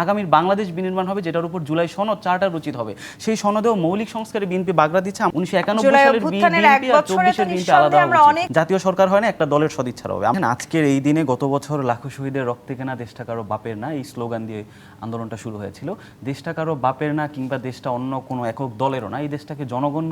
আগামীর বাংলাদেশ বিনির্মাণ হবে যেটার উপর জুলাই সনদ চার্টার রচিত হবে। সেই সনদেও মৌলিক সংস্কারে বিএনপি বাগড়া দিচ্ছে। উনিশশো একানব্বই সালের বিএনপি আর চব্বিশের বিএনপি আলাদা জাতীয় সরকার হয় না একটা দলের সদিচ্ছার হবে। আজকের এই দিনে গত বছর লাখো শহীদের রক্তে কেনা দেশটা কারও বাপের না এই স্লোগান দিয়ে আন্দোলনটা শুরু হয়েছিল। দেশটা কারও বাপের না কিংবা দেশটা অন্য কোনো একক দলেরও না এই দেশটাকে জনগণ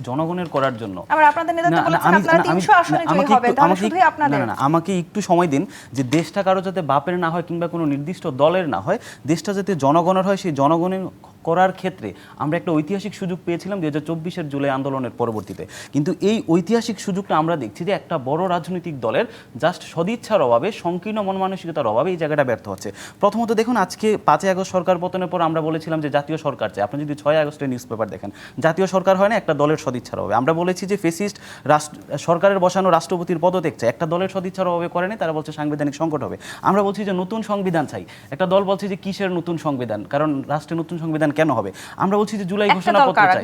জনগণের করার জন্য আবার আপনাদের নেতা তো না, না, বলেছেন আমি- আপনারা না, আমি- 300 আসনে না, জয়ী আমাকে হবেন, একটু- আমাকে শুধুই একটু- আপনাদের। না, না, না, আমাকে একটু সময় দিন যে দেশটা কারও যাতে বাপের না হয় কিংবা কোনো নির্দিষ্ট দলের না হয় দেশটা যাতে জনগণের হয় সেই জনগণের করার ক্ষেত্রে আমরা একটা ঐতিহাসিক সুযোগ পেয়েছিলাম দু হাজার চব্বিশের জুলাই আন্দোলনের পরবর্তীতে। কিন্তু এই ঐতিহাসিক সুযোগটা আমরা দেখছি যে একটা বড় রাজনৈতিক দলের জাস্ট সদিচ্ছার অভাবে, সংকীর্ণ মন মানসিকতার অভাবে এই জায়গাটা ব্যর্থ হচ্ছে। প্রথমত দেখুন, আজকে পাঁচই আগস্ট সরকার পতনের পর আমরা বলেছিলাম যে জাতীয় সরকার চাই। আপনি যদি ছয় আগস্টের নিউজ পেপার দেখেন, জাতীয় সরকার হয় না, একটা দলের সদিচ্ছার অভাবে। আমরা বলেছি যে ফেসিস্ট রাষ্ট্র, সরকারের বসানো রাষ্ট্রপতির পদত্যাগ চাই। একটা দলের সদিচ্ছার অভাবে করেনি তারা বলছে সাংবিধানিক সংকট হবে। আমরা বলছি যে নতুন সংবিধান চাই। একটা দল বলছে যে কিসের নতুন সংবিধান? কারণ রাষ্ট্রে নতুন সংবিধান কেন হবে? আমরা বলছি যে জুলাই ঘোষণাপত্র চাই?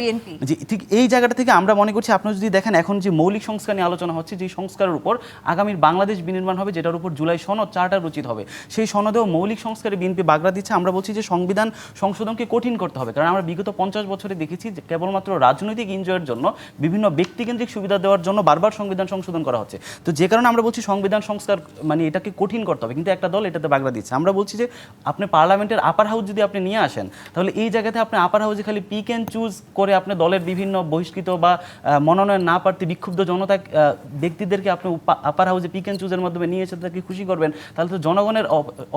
জি ঠিক এই জায়গাটা থেকে আমরা মনে করছি আপনারা যদি দেখেন এখন যে মৌলিক সংস্কার নিয়ে আলোচনা হচ্ছে যে সংস্কারের উপর আগামীর বাংলাদেশ বিনির্মাণ হবে যেটার উপর জুলাই সনদ চার্টার রচিত হবে সেই সনদেও মৌলিক সংস্কারে বিএনপি বাগড়া দিচ্ছে। আমরা বলছি যে সংবিধান সংশোধনকে কঠিন করতে হবে কারণ আমরা বিগত পঞ্চাশ বছরে দেখেছি যে কেবলমাত্র রাজনৈতিক এনজয়ের জন্য বিভিন্ন ব্যক্তিকেন্দ্রিক সুবিধা দেওয়ার জন্য বারবার সংবিধান সংশোধন করা হচ্ছে। তো যে কারণে আমরা বলছি সংবিধান সংস্কার মানে এটাকে কঠিন করতে হবে কিন্তু একটা দল এটাতে বাগড়া দিচ্ছে। আমরা বলছি যে আপনি পার্লামেন্টের আপার হাউস যদি আপনি নিয়ে আসেন তাহলে এই জায়গাতে আপনি আপার হাউসে খালি পিক অ্যান্ড চুজ করে আপনি দলের বিভিন্ন বহিষ্কৃত বা মনোনয়ন না প্রার্থী, বিক্ষুব্ধ জনতা ব্যক্তিদেরকে আপনি আপার হাউসে পিক অ্যান্ড চুজের মাধ্যমে নিয়ে এসে তাদেরকে খুশি করবেন, তাহলে তো জনগণের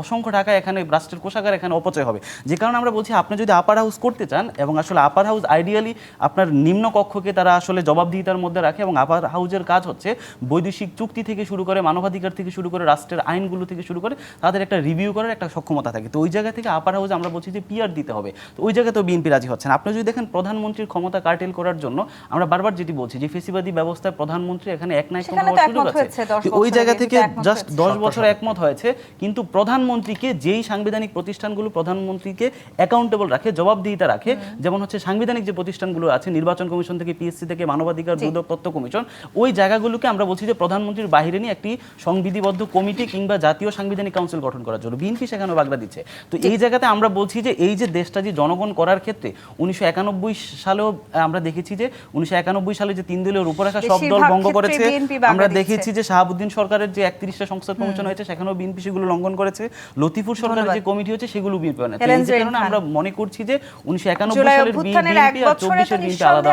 অসংখ্য টাকা এখানে রাষ্ট্রের কোষাগার এখানে অপচয় হবে। যে কারণে আমরা বলছি, আপনি যদি আপার হাউস করতে চান এবং আসলে আপার হাউস আইডিয়ালি আপনার নিম্ন কক্ষকে তারা আসলে জবাবদিহিতার মধ্যে রাখে এবং আপার হাউজের কাজ হচ্ছে বৈদেশিক চুক্তি থেকে শুরু করে, মানবাধিকার থেকে শুরু করে, রাষ্ট্রের আইনগুলো থেকে শুরু করে, তাদের একটা রিভিউ করার একটা সক্ষমতা থাকে। তো ওই জায়গা থেকে আপার হাউস আমরা বলছি যে পিআর দিতে হবে। তো ওই জায়গাতেও বিএনপি রাজি হচ্ছেন আপনি যদি দেখেন প্রধানমন্ত্রীর ক্ষমতা কার্টেল করার জন্য আমরা বারবার যেটি বলছি যে ফেসিবাদী ব্যবস্থায় প্রধানমন্ত্রী এখানে এক না হওয়ার সুযোগ আছে। ওই জায়গা থেকে জাস্ট দশ বছর একমত হয়েছে কিন্তু প্রধানমন্ত্রীকে যেই সাংবিধানিক প্রতিষ্ঠানগুলো প্রধানমন্ত্রীকে অ্যাকাউন্টেবল রাখে জবাবদিহিতা রাখে যেমন হচ্ছে সাংবিধানিক যে প্রতিষ্ঠানগুলো আছে নির্বাচন কমিশন থেকে পিএসসি থেকে মানবাধিকার। দুদক তত্ত্ব কমিশন ওই জায়গাগুলোকে আমরা বলছি যে প্রধানমন্ত্রীর বাহিরে নিয়ে একটি সংবিধিবদ্ধ কমিটি কিংবা জাতীয় সাংবিধানিক কাউন্সিল গঠন করার জন্য। বিএনপি সেখানে বাগড়া দিচ্ছে। তো এই জায়গাতে আমরা বলছি যে এই যে দেশটা যে জনগণ করার ক্ষেত্রে উনিশশো একানব্বই সালেও আমরা দেখেছি যে উনিশশো একানব্বই সালে যে তিন দলীয় রূপরেখা সব দল ভঙ্গ করেছে আমরা দেখেছি যে শাহাবুদ্দিন সরকারের যে একত্রিশটা সংসদ কমিশন হয়েছে সেখানেও বিএনপি সেগুলো লঙ্ঘন করেছে। লতিফুর সরকারের যে কমিটি হচ্ছে সেগুলো বিএনপি কারণে আমরা মনে করছি যে উনিশশো একানব্বই সালের বিএনপি আর চব্বিশের বিএনপি আলাদা